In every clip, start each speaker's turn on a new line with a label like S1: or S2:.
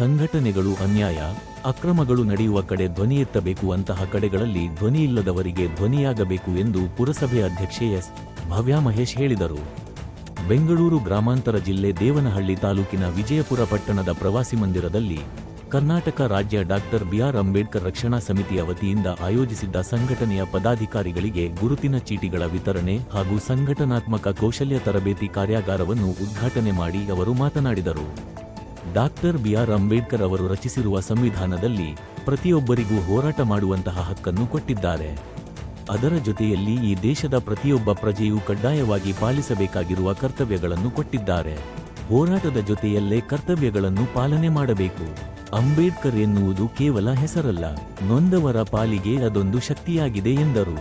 S1: ಸಂಘಟನೆಗಳು ಅನ್ಯಾಯ, ಅಕ್ರಮಗಳು ನಡೆಯುವ ಕಡೆ ಧ್ವನಿ ಎತ್ತಬೇಕು ಅಂತಹ ಕಡೆಗಳಲ್ಲಿ ಧ್ವನಿಯಿಲ್ಲದವರಿಗೆ ಧ್ವನಿಯಾಗಬೇಕು ಎಂದು ಪುರಸಭೆ ಅಧ್ಯಕ್ಷೆ ಎಸ್. ಭವ್ಯ ಮಹೇಶ್ ಹೇಳಿದರು. ಬೆಂಗಳೂರು ಗ್ರಾಮಾಂತರ ಜಿಲ್ಲೆ ದೇವನಹಳ್ಳಿ ತಾಲೂಕಿನ ವಿಜಯಪುರ ಪಟ್ಟಣದ ಪ್ರವಾಸಿ ಮಂದಿರದಲ್ಲಿ ಕರ್ನಾಟಕ ರಾಜ್ಯ ಡಾಕ್ಟರ್ ಬಿಆರ್ ಅಂಬೇಡ್ಕರ್ ರಕ್ಷಣಾ ಸಮಿತಿಯ ವತಿಯಿಂದ ಆಯೋಜಿಸಿದ್ದ ಸಂಘಟನೆಯ ಪದಾಧಿಕಾರಿಗಳಿಗೆ ಗುರುತಿನ ಚೀಟಿಗಳ ವಿತರಣೆ ಹಾಗೂ ಸಂಘಟನಾತ್ಮಕ ಕೌಶಲ್ಯ ತರಬೇತಿ ಕಾರ್ಯಾಗಾರವನ್ನು ಉದ್ಘಾಟನೆ ಮಾಡಿ ಅವರು ಮಾತನಾಡಿದರು. ಡಾಕ್ಟರ್ ಬಿಆರ್ ಅಂಬೇಡ್ಕರ್ ಅವರು ರಚಿಸಿರುವ ಸಂವಿಧಾನದಲ್ಲಿ ಪ್ರತಿಯೊಬ್ಬರಿಗೂ ಹೋರಾಟ ಮಾಡುವಂತಹ ಹಕ್ಕನ್ನು ಕೊಟ್ಟಿದ್ದಾರೆ. ಅದರ ಜೊತೆಯಲ್ಲಿ ಈ ದೇಶದ ಪ್ರತಿಯೊಬ್ಬ ಪ್ರಜೆಯೂ ಕಡ್ಡಾಯವಾಗಿ ಪಾಲಿಸಬೇಕಾಗಿರುವ ಕರ್ತವ್ಯಗಳನ್ನು ಕೊಟ್ಟಿದ್ದಾರೆ. ಹೋರಾಟದ ಜೊತೆಯಲ್ಲೇ ಕರ್ತವ್ಯಗಳನ್ನು ಪಾಲನೆ ಮಾಡಬೇಕು. ಅಂಬೇಡ್ಕರ್ ಎನ್ನುವುದು ಕೇವಲ ಹೆಸರಲ್ಲ, ನೊಂದವರ ಪಾಲಿಗೆ ಅದೊಂದು ಶಕ್ತಿಯಾಗಿದೆ ಎಂದರು.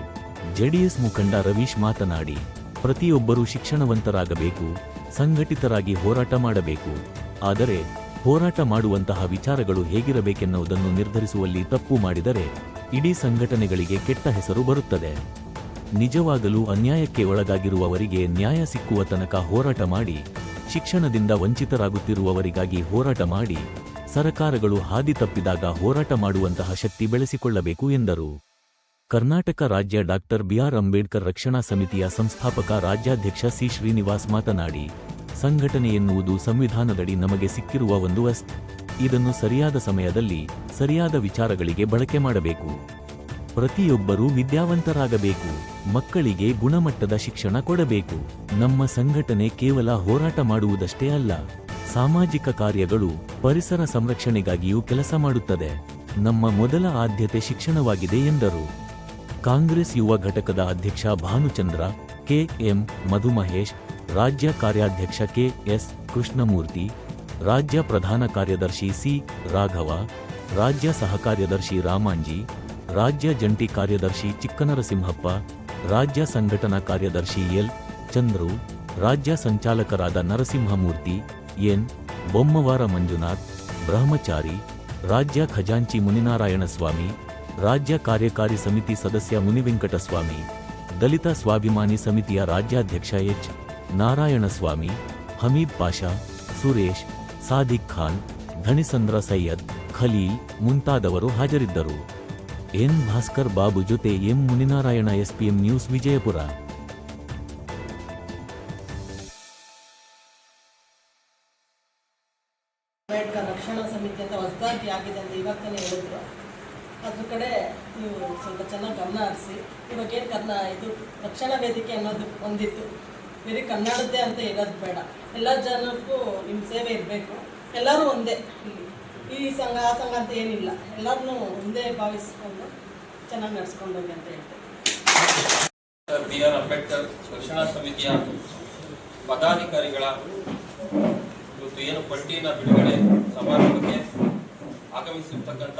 S1: ಜೆಡಿಎಸ್ ಮುಖಂಡ ರವೀಶ್ ಮಾತನಾಡಿ, ಪ್ರತಿಯೊಬ್ಬರೂ ಶಿಕ್ಷಣವಂತರಾಗಬೇಕು, ಸಂಘಟಿತರಾಗಿ ಹೋರಾಟ ಮಾಡಬೇಕು. ಆದರೆ ಹೋರಾಟ ಮಾಡುವಂತಹ ವಿಚಾರಗಳು ಹೇಗಿರಬೇಕೆನ್ನುವುದನ್ನು ನಿರ್ಧರಿಸುವಲ್ಲಿ ತಪ್ಪು ಮಾಡಿದರೆ ಇಡೀ ಸಂಘಟನೆಗಳಿಗೆ ಕೆಟ್ಟ ಹೆಸರು ಬರುತ್ತದೆ. ನಿಜವಾಗಲೂ ಅನ್ಯಾಯಕ್ಕೆ ಒಳಗಾಗಿರುವವರಿಗೆ ನ್ಯಾಯ ಸಿಕ್ಕುವ ತನಕ ಹೋರಾಟ ಮಾಡಿ, ಶಿಕ್ಷಣದಿಂದ ವಂಚಿತರಾಗುತ್ತಿರುವವರಿಗಾಗಿ ಹೋರಾಟ ಮಾಡಿ, ಸರಕಾರಗಳು ಹಾದಿ ತಪ್ಪಿದಾಗ ಹೋರಾಟ ಮಾಡುವಂತಹ ಶಕ್ತಿ ಬೆಳೆಸಿಕೊಳ್ಳಬೇಕು ಎಂದರು. ಕರ್ನಾಟಕ ರಾಜ್ಯ ಡಾಕ್ಟರ್ ಬಿಆರ್ ಅಂಬೇಡ್ಕರ್ ರಕ್ಷಣಾ ಸಮಿತಿಯ ಸಂಸ್ಥಾಪಕ ರಾಜ್ಯಾಧ್ಯಕ್ಷ ಸಿ ಶ್ರೀನಿವಾಸ್ ಮಾತನಾಡಿ ಸಂಘಟನೆ ಎನ್ನುವುದು ಸಂವಿಧಾನದಡಿ ನಮಗೆ ಸಿಕ್ಕಿರುವ ಒಂದು ವಸ್ತು. ಇದನ್ನು ಸರಿಯಾದ ಸಮಯದಲ್ಲಿ, ಸರಿಯಾದ ವಿಚಾರಗಳಿಗೆ ಬಳಕೆ ಮಾಡಬೇಕು. ಪ್ರತಿಯೊಬ್ಬರೂ ವಿದ್ಯಾವಂತರಾಗಬೇಕು. ಮಕ್ಕಳಿಗೆ ಗುಣಮಟ್ಟದ ಶಿಕ್ಷಣ ಕೊಡಬೇಕು. ನಮ್ಮ ಸಂಘಟನೆ ಕೇವಲ ಹೋರಾಟ ಮಾಡುವುದಷ್ಟೇ ಅಲ್ಲ, ಸಾಮಾಜಿಕ ಕಾರ್ಯಗಳು ಪರಿಸರ ಸಂರಕ್ಷಣೆಗಾಗಿಯೂ ಕೆಲಸ ಮಾಡುತ್ತದೆ. ನಮ್ಮ ಮೊದಲ ಆದ್ಯತೆ ಶಿಕ್ಷಣವಾಗಿದೆ ಎಂದರು. ಕಾಂಗ್ರೆಸ್ ಯುವ ಘಟಕದ ಅಧ್ಯಕ್ಷ ಭಾನುಚಂದ್ರ ಕೆಎಂ ಮಧುಮಹೇಶ್ ರಾಜ್ಯ ಕಾರ್ಯಾಧ್ಯಕ್ಷ ಕೆ ಎಸ್ ಕೃಷ್ಣಮೂರ್ತಿ, ರಾಜ್ಯ ಪ್ರಧಾನ ಕಾರ್ಯದರ್ಶಿ ಸಿ ರಾಘವ, ರಾಜ್ಯ ಸಹಕಾರ್ಯದರ್ಶಿ ರಾಮಾಂಜಿ, ರಾಜ್ಯ ಜಂಟಿ ಕಾರ್ಯದರ್ಶಿ ಚಿಕ್ಕನರಸಿಂಹಪ್ಪ, ರಾಜ್ಯ ಸಂಘಟನಾ ಕಾರ್ಯದರ್ಶಿ ಎಲ್ ಚಂದ್ರು, ರಾಜ್ಯ ಸಂಚಾಲಕರಾದ ನರಸಿಂಹಮೂರ್ತಿ, ಎನ್ ಬೊಮ್ಮವಾರ ಮಂಜುನಾಥ್, ಬ್ರಹ್ಮಚಾರಿ, ರಾಜ್ಯ ಖಜಾಂಚಿ ಮುನಿನಾರಾಯಣ ಸ್ವಾಮಿ ರಾಜ್ಯ ಕಾರ್ಯಕಾರಿ ಸಮಿತಿ ಸದಸ್ಯ ಮುನಿವೆಂಕಟಸ್ವಾಮಿ, ದಲಿತ ಸ್ವಾಭಿಮಾನಿ ಸಮಿತಿಯ ರಾಜ್ಯಾಧ್ಯಕ್ಷ ಎಚ್ ನಾರಾಯಣಸ್ವಾಮಿ, ಹಮೀದ್ ಪಾಷಾ, ಸುರೇಶ್, ಸಾದಿಕ್ ಖಾನ್, ಧನಿಸಂದ್ರ ಸೈಯದ್, ಖಲೀಲ್ ಮುಂತಾದವರು ಹಾಜರಿದ್ದರು. ಎನ್ ಭಾಸ್ಕರ್ ಬಾಬು ಜೊತೆ M Muninarayana, SPM news Vijayapura.
S2: Ambedkar ರಕ್ಷಣಾ ಸಮಿತಿ ಅಂತ ಹೊಸದಾಗಿ ಆಗಿದೆ ಅಂತ ಇವತ್ತೇ ಹೇಳಿದ್ರು. ಅದ್ರ ಕಡೆ ನೀವು ಸ್ವಲ್ಪ ಚೆನ್ನಾಗಿ ಗಮನ ಹರಿಸಿ, ಇವಾಗ ಏನು ಕರ್ನಾ ಇದು ರಕ್ಷಣಾ ವೇದಿಕೆ ಅನ್ನೋದು ಒಂದಿತ್ತು. ಬರೀ ಕನ್ನಡದ್ದೇ ಅಂತ ಇರೋದು ಬೇಡ. ಎಲ್ಲ ಜನಕ್ಕೂ ನಿಮ್ಮ ಸೇವೆ ಇರಬೇಕು. ಎಲ್ಲರೂ ಒಂದೇ. ಈ ಸಂಘ, ಆ ಸಂಘ ಅಂತ ಏನಿಲ್ಲ. ಎಲ್ಲರನ್ನೂ ಒಂದೇ ಭಾವಿಸ್ಕೊಂಡು ಚೆನ್ನಾಗಿ ನಡೆಸ್ಕೊಂಡು ಹೋಗಿ ಅಂತ ಹೇಳ್ತೇವೆ
S3: ಬಿ ಆರ್ ಅಂಬೇಡ್ಕರ್ ಶಿಕ್ಷಣ ಸಮಿತಿಯ ಪದಾಧಿಕಾರಿಗಳ ಇವತ್ತು ಏನು ಪಟ್ಟಿನ ಬಿಡುಗಡೆ ಸಮಾರಂಭಕ್ಕೆ ಆಗಮಿಸಿರ್ತಕ್ಕಂಥ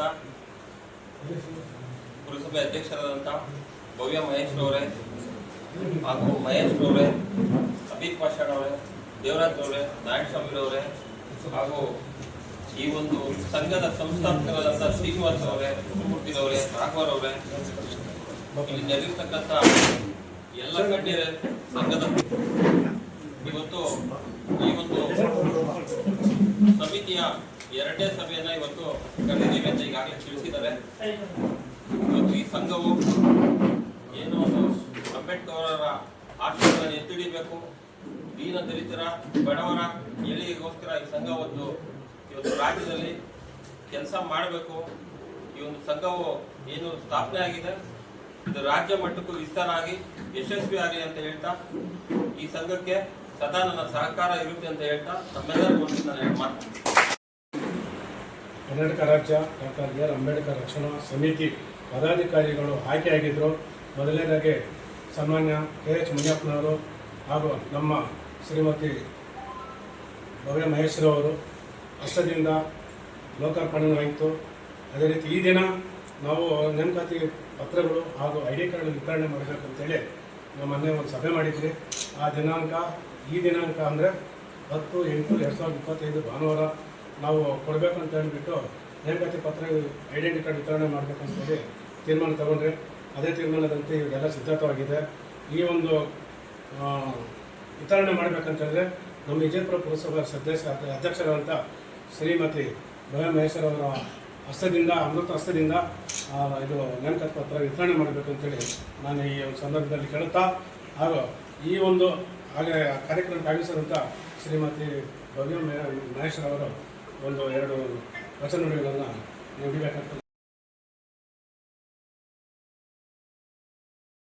S3: ಪುರಸಭೆ ಅಧ್ಯಕ್ಷರಾದಂಥ ಭವ್ಯ ಮಹೇಶ್ವರವರೇ ಹಾಗೂ ಮಹೇಶ್ ಅವರೇ ಅಬೀಕ್ ಪಾಷಾಣ್ ಅವರೇ ದೇವರಾಜ್ ಅವರೇ ನಾರಾಯಣಸ್ವಾಮಿ ಅವರೇ, ಹಾಗೂ ಈ ಒಂದು ಸಂಘದ ಸಂಸ್ಥಾಪಕರಾದಂಥ ಶ್ರೀನಿವಾಸ್ ಅವರೇ ರಾಘವರ್ ಅವರೇ, ಇಲ್ಲಿ ನೆರೆದಿರ್ತಕ್ಕಂಥ ಎಲ್ಲ ಗಣ್ಯರ ಸಂಘದ. ಇವತ್ತು ಈ ಒಂದು ಸಮಿತಿಯ ಎರಡನೇ ಸಭೆಯನ್ನ ಇವತ್ತು ಕರೆದಿದ್ದೀವಿ ಅಂತ ಈಗಾಗಲೇ ತಿಳಿಸಿದ್ದಾರೆ. ಇವತ್ತು ಈ ಸಂಘವು ಅಂಬೇಡ್ಕರ್ ಅವರ ಆಶಯಗಳನ್ನು ಎತ್ತಿಡಿಬೇಕು. ದೀನ ದಲಿತರ, ಬಡವರ, ಏಳಿಗೆಗೋಸ್ಕರ ಈ ಸಂಘ ಒಂದು ಇವತ್ತು ರಾಜ್ಯದಲ್ಲಿ ಕೆಲಸ ಮಾಡಬೇಕು. ಈ ಒಂದು ಸಂಘವು ಏನು ಸ್ಥಾಪನೆ ಆಗಿದೆ. ಇದು ರಾಜ್ಯ ಮಟ್ಟಕ್ಕೂ ವಿಸ್ತಾರ ಆಗಿ ಯಶಸ್ವಿ ಆಗಲಿ ಅಂತ ಹೇಳ್ತಾ, ಈ ಸಂಘಕ್ಕೆ ಸದಾ ನನ್ನ ಸಹಕಾರ ಇರುತ್ತೆ ಅಂತ ಹೇಳ್ತಾ ತಮ್ಮೆಲ್ಲರೂ ಮುಂದೆ ನಾನು ಮಾಡ್ತೀನಿ.
S4: ಕರ್ನಾಟಕ ರಾಜ್ಯ ಡಾಕ್ಟರ್ ಬಿ ಆರ್ ಅಂಬೇಡ್ಕರ್ ರಕ್ಷಣಾ ಸಮಿತಿ ಪದಾಧಿಕಾರಿಗಳು ಆಯ್ಕೆಯಾಗಿದ್ದರು ಮೊದಲನೇದಾಗಿ ಸನ್ಮಾನ್ಯ ಕೆ ಎಚ್ ಮುನಿಯಪ್ಪನವರು ಹಾಗೂ ನಮ್ಮ ಶ್ರೀಮತಿ ಭವ್ಯ ಮಹೇಶ್ವರವರು ಹಸ್ತದಿಂದ ಲೋಕಾರ್ಪಣೆಯಾಯಿತು ಅದೇ ರೀತಿ ಈ ದಿನ ನಾವು ನೇಮಕಾತಿ ಪತ್ರಗಳು ಹಾಗೂ ಐ ಡಿ ಕಾರ್ಡ್ ವಿತರಣೆ ಮಾಡಬೇಕಂತೇಳಿ ನಮ್ಮ ಮೊನ್ನೆ ಒಂದು ಸಭೆ ಮಾಡಿದ್ವಿ. ಆ ದಿನಾಂಕ, ಈ ದಿನಾಂಕ ಅಂದರೆ ಹತ್ತು ಎಂಟು ಎರಡು ಸಾವಿರದ ಇಪ್ಪತ್ತೈದು ಭಾನುವಾರ ನಾವು ಕೊಡಬೇಕಂತ ಹೇಳ್ಬಿಟ್ಟು ನೇಮಕಾತಿ ಪತ್ರ ಐಡೆಂಟಿ ಕಾರ್ಡ್ ವಿತರಣೆ ಮಾಡಬೇಕಂತೇಳಿ ತೀರ್ಮಾನ ತಗೊಂಡ್ರೆ ಅದೇ ತೀರ್ಮಾನದಂತೆ ಇವೆಲ್ಲ ಸಿದ್ಧತವಾಗಿದೆ. ಈ ಒಂದು ವಿತರಣೆ ಹೇಳಿದ್ರೆ ನಮ್ಮ ವಿಜಯಪುರ ಪುರಸಭಾ ಸದಸ್ಯ ಅಧ್ಯಕ್ಷರಾದಂಥ ಶ್ರೀಮತಿ ಭವ್ಯ ಮಹೇಶ್ವರ ಅವರ ಹಸ್ತದಿಂದ, ಅಮೃತ ಹಸ್ತದಿಂದ ಇದು ನೇಮಕಾತಿ ಪತ್ರ ವಿತರಣೆ ಮಾಡಬೇಕು ಅಂತೇಳಿ ನಾನು ಈ ಒಂದು ಸಂದರ್ಭದಲ್ಲಿ ಕೇಳುತ್ತಾ, ಹಾಗೂ ಈ ಒಂದು ಹಾಗೆ ಕಾರ್ಯಕ್ರಮ ಆಗಮಿಸಿದಂಥ ಶ್ರೀಮತಿ ಭವ್ಯ ಮಹೇಶ್ವರ ಅವರು ಒಂದು ಎರಡು ವಚನಗಳನ್ನು ನುಡಿಬೇಕಂತ